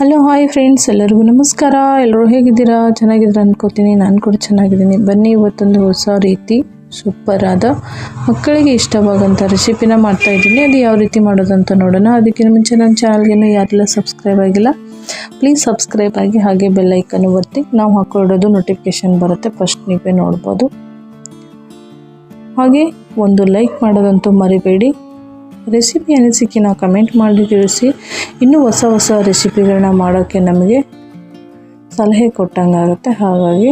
Hello hi friends ಎಲ್ಲರಿಗೂ ನಮಸ್ಕಾರ. ಎಲ್ಲರೂ ಹೇಗಿದ್ದೀರಾ? ಚೆನ್ನಾಗಿದ್ದೀರಾ ಅಂದ್ಕೋತೀನಿ ನಾನು ಕೂಡ ಚೆನ್ನಾಗಿದ್ದೀನಿ. ಬನ್ನಿ ಇವತ್ತೊಂದು ಹೊಸ ರೀತಿ ಸೂಪರ್ ಆದ ಮಕ್ಕಳಿಗೆ ಇಷ್ಟವಾಗೋಂಥ ರೆಸಿಪಿನ ಮಾಡ್ತಾ ಇದ್ದೀನಿ. ಅದು ಯಾವ ರೀತಿ ಮಾಡೋದಂತ ನೋಡೋಣ. ಅದಕ್ಕಿಂತ ಮುಂಚೆ ನನ್ನ ಚಾನಲ್ಗೇನು ಯಾರೆಲ್ಲ ಸಬ್ಸ್ಕ್ರೈಬ್ ಆಗಿಲ್ಲ ಪ್ಲೀಸ್ ಸಬ್ಸ್ಕ್ರೈಬ್ ಆಗಿ ಹಾಗೆ ಬೆಲ್ಲೈಕನ್ನು ಒತ್ತಿ. ನಾವು ಹಾಕೊಡೋದು ನೋಟಿಫಿಕೇಶನ್ ಬರುತ್ತೆ. ಫಸ್ಟ್ ನೀವೇ ನೋಡ್ಬೋದು. ಹಾಗೆ ಒಂದು ಲೈಕ್ ಮಾಡೋದಂತೂ ಮರಿಬೇಡಿ. ರೆಸಿಪಿ ಅನಿಸಿಕೆ ನಾವು ಕಮೆಂಟ್ ಮಾಡಿ ತಿಳಿಸಿ. ಇನ್ನೂ ಹೊಸ ಹೊಸ ರೆಸಿಪಿಗಳನ್ನ ಮಾಡೋಕ್ಕೆ ನಮಗೆ ಸಲಹೆ ಕೊಟ್ಟಂಗಾಗುತ್ತೆ. ಹಾಗಾಗಿ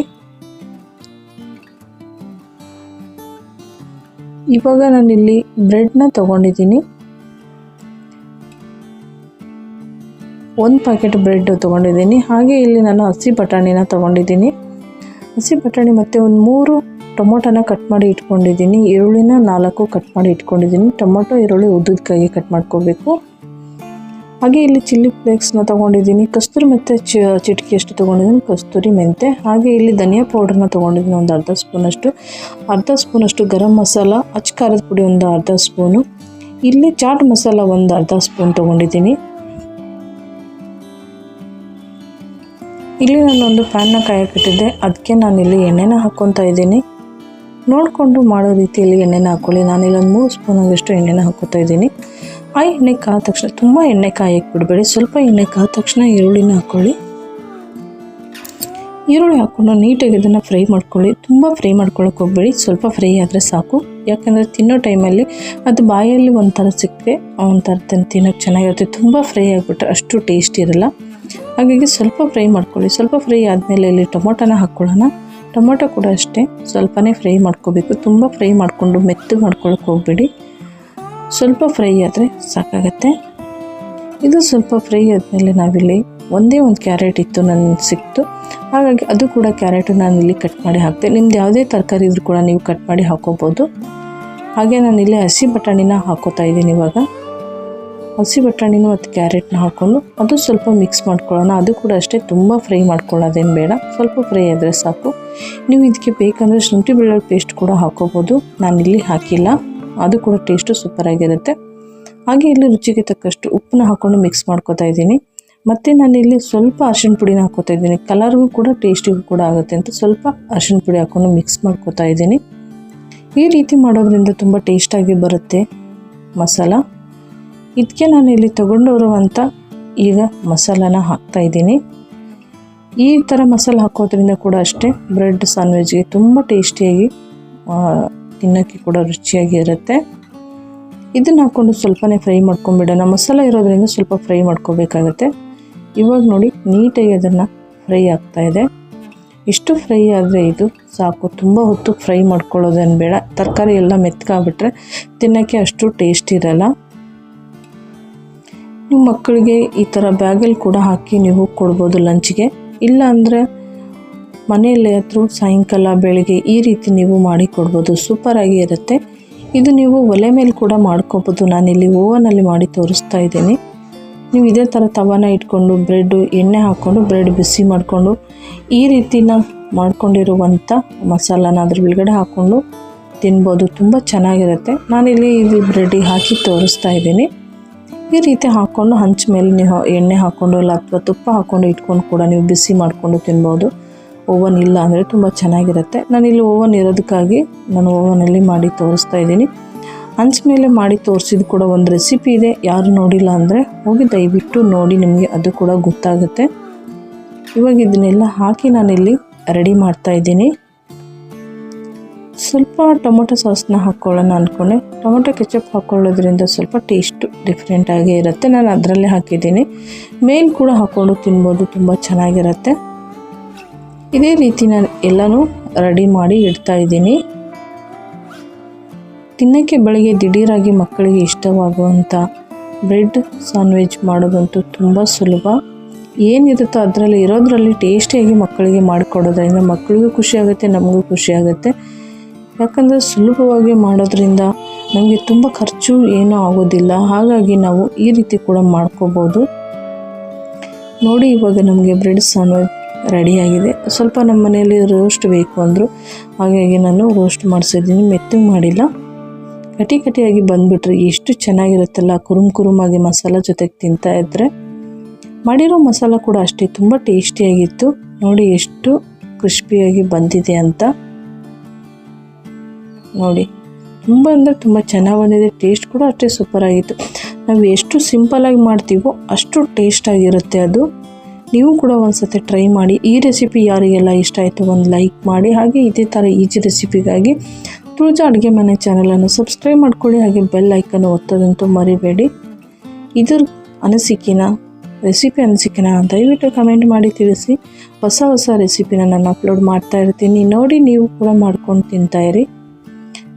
ಇವಾಗ ನಾನಿಲ್ಲಿ ಬ್ರೆಡ್ನ ತೊಗೊಂಡಿದ್ದೀನಿ. ಒಂದು ಪ್ಯಾಕೆಟ್ ಬ್ರೆಡ್ ತೊಗೊಂಡಿದ್ದೀನಿ. ಹಾಗೆ ಇಲ್ಲಿ ನಾನು ಹಸಿ ಬಟಾಣಿನ ತೊಗೊಂಡಿದ್ದೀನಿ. ಹಸಿ ಬಟಾಣಿ ಮತ್ತು ಒಂದು ಮೂರು ಟೊಮೊಟೊನ ಕಟ್ ಮಾಡಿ ಇಟ್ಕೊಂಡಿದ್ದೀನಿ. ಈರುಳ್ಳಿನ ನಾಲ್ಕು ಕಟ್ ಮಾಡಿ ಇಟ್ಕೊಂಡಿದ್ದೀನಿ. ಟೊಮೊಟೊ, ಈರುಳ್ಳಿ ಉದ್ದಕ್ಕಾಗಿ ಕಟ್ ಮಾಡ್ಕೋಬೇಕು. ಹಾಗೆ ಇಲ್ಲಿ ಚಿಲ್ಲಿ ಫ್ಲೇಕ್ಸ್ನ ತೊಗೊಂಡಿದ್ದೀನಿ. ಕಸ್ತೂರಿ ಮೆಂತೆ ಚಿಟಕಿ ಎಷ್ಟು ತೊಗೊಂಡಿದ್ದೀನಿ. ಕಸ್ತೂರಿ ಮೆಂತೆ, ಹಾಗೆ ಇಲ್ಲಿ ಧನಿಯಾ ಪೌಡರ್ನ ತೊಗೊಂಡಿದ್ದೀನಿ ಒಂದು ಅರ್ಧ ಸ್ಪೂನಷ್ಟು. ಅರ್ಧ ಸ್ಪೂನಷ್ಟು ಗರಂ ಮಸಾಲ, ಅಚ್ಚ ಖಾರದ ಪುಡಿ ಒಂದು ಅರ್ಧ ಸ್ಪೂನು. ಇಲ್ಲಿ ಚಾಟ್ ಮಸಾಲ ಒಂದು ಅರ್ಧ ಸ್ಪೂನ್ ತೊಗೊಂಡಿದ್ದೀನಿ. ಇಲ್ಲಿ ನಾನೊಂದು ಪ್ಯಾನ್ನ ಕಾಯಕ್ಕಿಟ್ಟಿದ್ದೆ ಅದಕ್ಕೆ ನಾನು ಇಲ್ಲಿ ಎಣ್ಣೆನ ಹಾಕ್ಕೊತಾ ಇದ್ದೀನಿ. ನೋಡಿಕೊಂಡು ಮಾಡೋ ರೀತಿಯಲ್ಲಿ ಎಣ್ಣೆನ ಹಾಕ್ಕೊಳ್ಳಿ ನಾನಿಲ್ಲ ಒಂದು ಮೂರು ಸ್ಪೂನ್ ಎಣ್ಣೆನ ಹಾಕ್ಕೊತಾ ಇದ್ದೀನಿ. ಆ ಎಣ್ಣೆ ಕಾದ ತಕ್ಷಣ ತುಂಬ ಎಣ್ಣೆ ಕಾಯಕ್ಕೆ ಬಿಡಬೇಡಿ. ಸ್ವಲ್ಪ ಎಣ್ಣೆ ಕಾದ ತಕ್ಷಣ ಈರುಳ್ಳಿನ ಹಾಕ್ಕೊಳ್ಳಿ ಈರುಳ್ಳಿ ಹಾಕ್ಕೊಂಡು ನೀಟಾಗಿ ಇದನ್ನು ಫ್ರೈ ಮಾಡ್ಕೊಳ್ಳಿ. ತುಂಬ ಫ್ರೈ ಮಾಡ್ಕೊಳ್ಳೋಕೆ ಹೋಗಬೇಡಿ. ಸ್ವಲ್ಪ ಫ್ರೈ ಆದರೆ ಸಾಕು. ಯಾಕಂದರೆ ತಿನ್ನೋ ಟೈಮಲ್ಲಿ ಅದು ಬಾಯಲ್ಲಿ ಒಂಥರ ಸಿಕ್ಕರೆ ಒಂಥರ ತಿನ್ನೋಕ್ಕೆ ಚೆನ್ನಾಗಿರುತ್ತೆ. ತುಂಬ ಫ್ರೈ ಆಗಿಬಿಟ್ರೆ ಅಷ್ಟು ಟೇಸ್ಟ್ ಇರಲ್ಲ. ಹಾಗಾಗಿ ಸ್ವಲ್ಪ ಫ್ರೈ ಮಾಡ್ಕೊಳ್ಳಿ. ಸ್ವಲ್ಪ ಫ್ರೈ ಆದಮೇಲೆ ಇಲ್ಲಿ ಟೊಮೊಟೊನ ಹಾಕ್ಕೊಳ್ಳೋಣ ಟೊಮೊಟೊ ಕೂಡ ಅಷ್ಟೇ. ಸ್ವಲ್ಪನೇ ಫ್ರೈ ಮಾಡ್ಕೋಬೇಕು. ತುಂಬ ಫ್ರೈ ಮಾಡಿಕೊಂಡು ಮೆತ್ತಗೆ ಮಾಡ್ಕೊಳ್ಳೋಕೆ ಹೋಗಬೇಡಿ. ಸ್ವಲ್ಪ ಫ್ರೈ ಆದರೆ ಸಾಕಾಗತ್ತೆ. ಇದು ಸ್ವಲ್ಪ ಫ್ರೈ ಆದಮೇಲೆ ನಾವಿಲ್ಲಿ ಒಂದೇ ಒಂದು ಕ್ಯಾರೆಟ್ ಇತ್ತು ನನ್ನ ಸಿಕ್ತು. ಹಾಗಾಗಿ ಅದು ಕೂಡ ಕ್ಯಾರೆಟು ನಾನು ಇಲ್ಲಿ ಕಟ್ ಮಾಡಿ ಹಾಕ್ತೆ ನಿಮ್ದು ಯಾವುದೇ ತರಕಾರಿ ಇದ್ರೂ ಕೂಡ ನೀವು ಕಟ್ ಮಾಡಿ ಹಾಕೋಬೋದು. ಹಾಗೆ ನಾನು ಇಲ್ಲಿ ಹಸಿ ಬಟಾಣಿನ ಹಾಕೋತಾ ಇದ್ದೀನಿ ಇವಾಗ. ಹಸಿ ಬಟಾಣಿನ ಮತ್ತು ಕ್ಯಾರೆಟ್ನ ಹಾಕ್ಕೊಂಡು ಅದು ಸ್ವಲ್ಪ ಮಿಕ್ಸ್ ಮಾಡ್ಕೊಳ್ಳೋಣ. ಅದು ಕೂಡ ಅಷ್ಟೇ ತುಂಬ ಫ್ರೈ ಮಾಡ್ಕೊಳ್ಳೋದೇನು ಬೇಡ. ಸ್ವಲ್ಪ ಫ್ರೈ ಆದರೆ ಸಾಕು. ನೀವು ಇದಕ್ಕೆ ಬೇಕಂದರೆ ಶುಂಠಿ ಬೆಳ್ಳುಳ್ಳಿ ಪೇಸ್ಟ್ ಕೂಡ ಹಾಕೋಬೋದು. ಇಲ್ಲಿ ಹಾಕಿಲ್ಲ. ಅದು ಕೂಡ ಟೇಸ್ಟು ಸೂಪರಾಗಿರುತ್ತೆ ಹಾಗೆ ಇಲ್ಲಿ ರುಚಿಗೆ ತಕ್ಕಷ್ಟು ಉಪ್ಪನ್ನ ಹಾಕ್ಕೊಂಡು ಮಿಕ್ಸ್ ಮಾಡ್ಕೋತಾ ಇದ್ದೀನಿ. ಮತ್ತು ನಾನಿಲ್ಲಿ ಸ್ವಲ್ಪ ಅರಿಶಿಣ ಪುಡಿನ ಹಾಕೋತಾ ಇದ್ದೀನಿ. ಕಲರ್ಗೂ ಕೂಡ ಟೇಸ್ಟಿಗೂ ಕೂಡ ಆಗುತ್ತೆ ಅಂತ ಸ್ವಲ್ಪ ಅರಿಶಿಣ ಪುಡಿ ಹಾಕ್ಕೊಂಡು ಮಿಕ್ಸ್ ಮಾಡ್ಕೋತಾ ಇದ್ದೀನಿ. ಈ ರೀತಿ ಮಾಡೋದ್ರಿಂದ ತುಂಬ ಟೇಸ್ಟಾಗಿ ಬರುತ್ತೆ ಮಸಾಲ. ಇದಕ್ಕೆ ನಾನು ಇಲ್ಲಿ ತೊಗೊಂಡಿರುವಂಥ ಈಗ ಮಸಾಲಾನ ಹಾಕ್ತಾ ಇದ್ದೀನಿ. ಈ ಥರ ಮಸಾಲೆ ಹಾಕೋದ್ರಿಂದ ಕೂಡ ಅಷ್ಟೇ ಬ್ರೆಡ್ ಸ್ಯಾಂಡ್ವಿಚ್ಗೆ ತುಂಬ ಟೇಸ್ಟಿಯಾಗಿ ತಿನ್ನೋಕ್ಕೆ ಕೂಡ ರುಚಿಯಾಗಿ ಇರುತ್ತೆ. ಇದನ್ನು ಹಾಕ್ಕೊಂಡು ಸ್ವಲ್ಪನೇ ಫ್ರೈ ಮಾಡ್ಕೊಂಬಿಡೋಣ ಮಸಾಲೆ ಇರೋದ್ರಿಂದ ಸ್ವಲ್ಪ ಫ್ರೈ ಮಾಡ್ಕೋಬೇಕಾಗತ್ತೆ. ಇವಾಗ ನೋಡಿ, ನೀಟಾಗಿ ಅದನ್ನು ಫ್ರೈ ಆಗ್ತಾ ಇದೆ. ಇಷ್ಟು ಫ್ರೈ ಆದರೆ ಇದು ಸಾಕು. ತುಂಬ ಹೊತ್ತು ಫ್ರೈ ಮಾಡ್ಕೊಳ್ಳೋದೇನು ಬೇಡ ತರಕಾರಿ ಎಲ್ಲ ಮೆತ್ಕಾಗ್ಬಿಟ್ರೆ ತಿನ್ನೋಕ್ಕೆ ಅಷ್ಟು ಟೇಸ್ಟ್ ಇರಲ್ಲ. ನಿಮ್ಮ ಮಕ್ಕಳಿಗೆ ಈ ಥರ ಬ್ಯಾಗಲ್ಲಿ ಕೂಡ ಹಾಕಿ ನೀವು ಕೊಡ್ಬೋದು ಲಂಚ್ಗೆ. ಇಲ್ಲ ಅಂದರೆ ಮನೆಯಲ್ಲೇ ಆದರೂ ಸಾಯಂಕಾಲ ಬೆಳಿಗ್ಗೆ ಈ ರೀತಿ ನೀವು ಮಾಡಿ ಕೊಡ್ಬೋದು ಸೂಪರಾಗಿ ಇರುತ್ತೆ. ಇದು ನೀವು ಒಲೆ ಮೇಲೆ ಕೂಡ ಮಾಡ್ಕೋಬೋದು. ನಾನಿಲ್ಲಿ ಓವನಲ್ಲಿ ಮಾಡಿ ತೋರಿಸ್ತಾ ಇದ್ದೀನಿ. ನೀವು ಇದೇ ಥರ ತವಾನ ಇಟ್ಕೊಂಡು ಬ್ರೆಡ್ಡು ಎಣ್ಣೆ ಹಾಕ್ಕೊಂಡು ಬ್ರೆಡ್ ಬಿಸಿ ಮಾಡಿಕೊಂಡು, ಈ ರೀತಿನ ಮಾಡ್ಕೊಂಡಿರುವಂಥ ಮಸಾಲಾನ ಅದ್ರ ಒಳಗಡೆ ಹಾಕ್ಕೊಂಡು ತಿನ್ಬೋದು. ತುಂಬ ಚೆನ್ನಾಗಿರುತ್ತೆ. ನಾನಿಲ್ಲಿ ಇಲ್ಲಿ ಬ್ರೆಡ್ಡಿಗೆ ಹಾಕಿ ತೋರಿಸ್ತಾ ಇದ್ದೀನಿ. ಈ ರೀತಿ ಹಾಕ್ಕೊಂಡು ಹಂಚ ಮೇಲೆ ನೀವು ಎಣ್ಣೆ ಹಾಕ್ಕೊಂಡು ಇಲ್ಲ ಅಥವಾ ತುಪ್ಪ ಹಾಕ್ಕೊಂಡು ಇಟ್ಕೊಂಡು ಕೂಡ ನೀವು ಬಿಸಿ ಮಾಡಿಕೊಂಡು ತಿನ್ಬೋದು. ಓವನ್ ಇಲ್ಲ ಅಂದರೆ ತುಂಬ ಚೆನ್ನಾಗಿರುತ್ತೆ. ನಾನಿಲ್ಲಿ ಓವನ್ ಇರೋದಕ್ಕಾಗಿ ನಾನು ಓವನಲ್ಲಿ ಮಾಡಿ ತೋರಿಸ್ತಾ ಇದ್ದೀನಿ. ಹಂಚ ಮೇಲೆ ಮಾಡಿ ತೋರಿಸಿದ ಕೂಡ ಒಂದು ರೆಸಿಪಿ ಇದೆ. ಯಾರು ನೋಡಿಲ್ಲ ಅಂದರೆ ಹೋಗಿ ದಯವಿಟ್ಟು ನೋಡಿ, ನಿಮಗೆ ಅದು ಕೂಡ ಗೊತ್ತಾಗುತ್ತೆ. ಇವಾಗ ಇದನ್ನೆಲ್ಲ ಹಾಕಿ ನಾನಿಲ್ಲಿ ರೆಡಿ ಮಾಡ್ತಾ ಇದ್ದೀನಿ. ಸ್ವಲ್ಪ ಟೊಮೊಟೊ ಸಾಸ್ನ ಹಾಕ್ಕೊಳ್ಳೋಣ ಅಂದ್ಕೊಂಡೆ ಟೊಮೊಟೊ ಕೆಚಪ್ ಹಾಕ್ಕೊಳ್ಳೋದ್ರಿಂದ ಸ್ವಲ್ಪ ಟೇಸ್ಟು ಡಿಫ್ರೆಂಟಾಗೇ ಇರುತ್ತೆ. ನಾನು ಅದರಲ್ಲೇ ಹಾಕಿದ್ದೀನಿ. ಮೇಲ್ ಕೂಡ ಹಾಕ್ಕೊಂಡು ತಿನ್ಬೋದು, ತುಂಬ ಚೆನ್ನಾಗಿರುತ್ತೆ. ಇದೇ ರೀತಿ ನಾನು ಎಲ್ಲನೂ ರೆಡಿ ಮಾಡಿ ಇಡ್ತಾ ಇದ್ದೀನಿ. ತಿನ್ನೋಕ್ಕೆ ಬೆಳಗ್ಗೆ ದಿಢೀರಾಗಿ ಮಕ್ಕಳಿಗೆ ಇಷ್ಟವಾಗುವಂಥ ಬ್ರೆಡ್ ಸ್ಯಾಂಡ್ವಿಚ್ ಮಾಡೋದಂತೂ ತುಂಬ ಸುಲಭ. ಏನಿರುತ್ತೋ ಅದರಲ್ಲಿ ಇರೋದ್ರಲ್ಲಿ ಟೇಸ್ಟಿಯಾಗಿ ಮಕ್ಕಳಿಗೆ ಮಾಡಿಕೊಡೋದ್ರಿಂದ ಮಕ್ಕಳಿಗೂ ಖುಷಿಯಾಗುತ್ತೆ ನಮಗೂ ಖುಷಿಯಾಗುತ್ತೆ ಯಾಕಂದರೆ ಸುಲಭವಾಗಿ ಮಾಡೋದ್ರಿಂದ ನಮಗೆ ತುಂಬ ಖರ್ಚು ಏನೂ ಆಗೋದಿಲ್ಲ. ಹಾಗಾಗಿ ನಾವು ಈ ರೀತಿ ಕೂಡ ಮಾಡ್ಕೋಬೋದು. ನೋಡಿ, ಇವಾಗ ನಮಗೆ ಬ್ರೆಡ್ ಸ್ಯಾಂಡ್ವಿಚ್ ರೆಡಿಯಾಗಿದೆ. ಸ್ವಲ್ಪ ನಮ್ಮ ಮನೆಯಲ್ಲಿ ರೋಸ್ಟ್ ಬೇಕು ಅಂದರು. ಹಾಗಾಗಿ ನಾನು ರೋಸ್ಟ್ ಮಾಡಿಸಿದ್ದೀನಿ. ಮೆತ್ತಗೆ ಮಾಡಿಲ್ಲ. ಕಟಿ ಕಟಿಯಾಗಿ ಬಂದುಬಿಟ್ರೆ. ಎಷ್ಟು ಚೆನ್ನಾಗಿರುತ್ತಲ್ಲ, ಕುರುಮ್ ಕುರುಮಾಗಿ ಮಸಾಲ ಜೊತೆಗೆ ತಿಂತಾ ಇದ್ದರೆ ಮಾಡಿರೋ ಮಸಾಲ ಕೂಡ ಅಷ್ಟೇ. ತುಂಬ ಟೇಸ್ಟಿಯಾಗಿತ್ತು. ನೋಡಿ, ಎಷ್ಟು ಕ್ರಿಸ್ಪಿಯಾಗಿ ಬಂದಿದೆ ಅಂತ. ನೋಡಿ. ತುಂಬ ಅಂದರೆ ತುಂಬ ಚೆನ್ನಾಗಿ ಬಂದಿದೆ. ಟೇಸ್ಟ್ ಕೂಡ ಅಷ್ಟೇ ಸೂಪರ್ ಆಗಿತ್ತು. ನಾವು ಎಷ್ಟು ಸಿಂಪಲಾಗಿ ಮಾಡ್ತೀವೋ ಅಷ್ಟು ಟೇಸ್ಟ್ ಆಗಿರುತ್ತೆ ಅದು. ನೀವು ಕೂಡ ಒಂದ್ಸತಿ ಟ್ರೈ ಮಾಡಿ. ಈ ರೆಸಿಪಿ ಯಾರಿಗೆಲ್ಲ ಇಷ್ಟ ಆಯಿತು ಒಂದು ಲೈಕ್ ಮಾಡಿ. ಹಾಗೆ ಇದೇ ಥರ ಈಜಿ ರೆಸಿಪಿಗಾಗಿ ತುಳಜಾ ಅಡುಗೆ ಮನೆ ಚಾನಲನ್ನು ಸಬ್ಸ್ಕ್ರೈಬ್ ಮಾಡ್ಕೊಳ್ಳಿ. ಹಾಗೆ ಬೆಲ್ ಐಕನ್ನು ಒತ್ತೋದಂತೂ ಮರಿಬೇಡಿ. ಇದ್ರ ಅನಿಸಿಕೆನ ರೆಸಿಪಿ ಅನಿಸಿಕೆನ ದಯವಿಟ್ಟು ಕಮೆಂಟ್ ಮಾಡಿ ತಿಳಿಸಿ. ಹೊಸ ಹೊಸ ರೆಸಿಪಿನ ನಾನು ಅಪ್ಲೋಡ್ ಮಾಡ್ತಾ ಇರ್ತೀನಿ. ನೋಡಿ ನೀವು ಕೂಡ ಮಾಡ್ಕೊಂಡು ತಿಂತಾಯಿರಿ